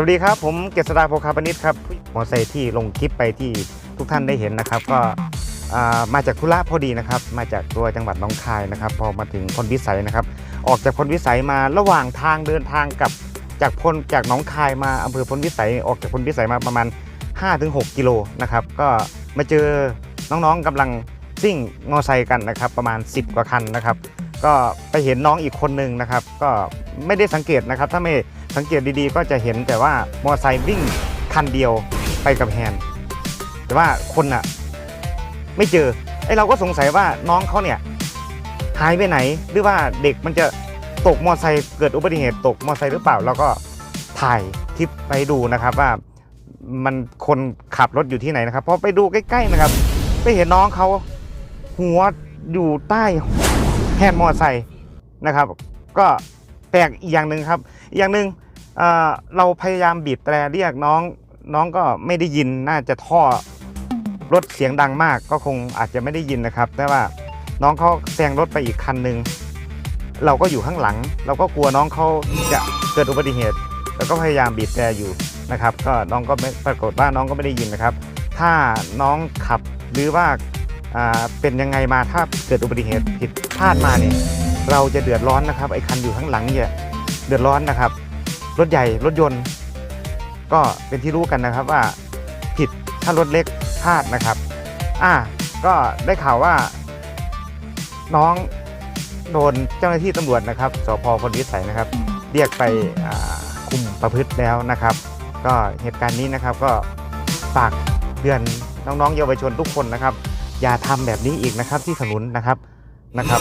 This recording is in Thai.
สวัสดีครับ ผมเกษดาโพคาปนิชครับมอไซค์ที่ลงคลิปไปที่ทุกท่านได้เห็นนะครับ ก็มาจากธุระพอดีนะครับ มาจากตัวจังหวัดน้องคายนะครับ พอมาถึงพลวิสัยนะครับ ออกจากพลวิสัยมาระหว่างทางเดินทางกับจากพลจากหนองคายมาอำเภอพลวิสัยออกจากพลวิสัยมาประมาณ 5-6 กิโลนะครับ ก็มาเจอน้องๆกำลังซิ่งมอไซค์กันนะครับประมาณ 10 กว่าคันนะครับ ก็ไปเห็นน้องอีกคนนึงนะครับ ก็ไม่ได้สังเกตนะครับ ถ้าไม่ สังเกตดีๆก็จะเห็นแต่ว่ามอไซค์วิ่งคันเดียวไปกับแฮนด์แต่ว่าคนอะไม่เจอไอเราก็สงสัยว่าน้องเขาเนี่ยหายไปไหน หรือว่าเด็กมันจะตกมอไซค์เกิดอุบัติเหตุตกมอไซค์หรือเปล่าเราก็ถ่ายคลิปไปดูนะครับว่ามันคนขับรถอยู่ที่ไหนนะครับพอไปดูใกล้ๆนะครับ ไปเห็นน้องเขาหัวอยู่ใต้แฮนด์มอไซค์นะครับ ก็แปลกอีกอย่างหนึ่งครับ อีกอย่างหนึ่ง เราพยายามบีบแตรเรียกน้องน้องก็ไม่ได้ยินน่าจะท่อรถเสียงดังมาก ก็คงอาจจะไม่ได้ยินนะครับ แต่ว่าน้องเขาแซงรถไปอีกคันหนึ่งเราก็อยู่ข้างหลัง เราก็กลัวน้องเขาจะเกิดอุบัติเหตุแล้วก็พยายามบีบแตรอยู่นะครับ ก็น้องก็ไม่ปรากฏว่าน้องก็ไม่ได้ยินนะครับ ถ้าน้องขับหรือว่าอ่าเป็นยังไงมาถ้าเกิดอุบัติเหตุผิดพลาดมาเนี่ยเราจะเดือดร้อนนะครับไอ้คันอยู่ข้างหลังเนี่ยเดือดร้อนนะครับ รถใหญ่รถยนต์ ก็เป็นที่รู้กันนะครับว่าผิดถ้ารถเล็กพลาดนะครับ อ่าก็ได้ข่าวว่า น้องโดนเจ้าหน้าที่ตำรวจนะครับสพพลวิสัยนะครับ เรียกไปอ่าคุมประพฤติแล้วนะครับ ก็เหตุการณ์นี้นะครับก็ฝากเตือนน้องๆเยาวชนทุกคนนะครับ อย่าทำแบบนี้อีกนะครับที่ถนนนะครับนะครับ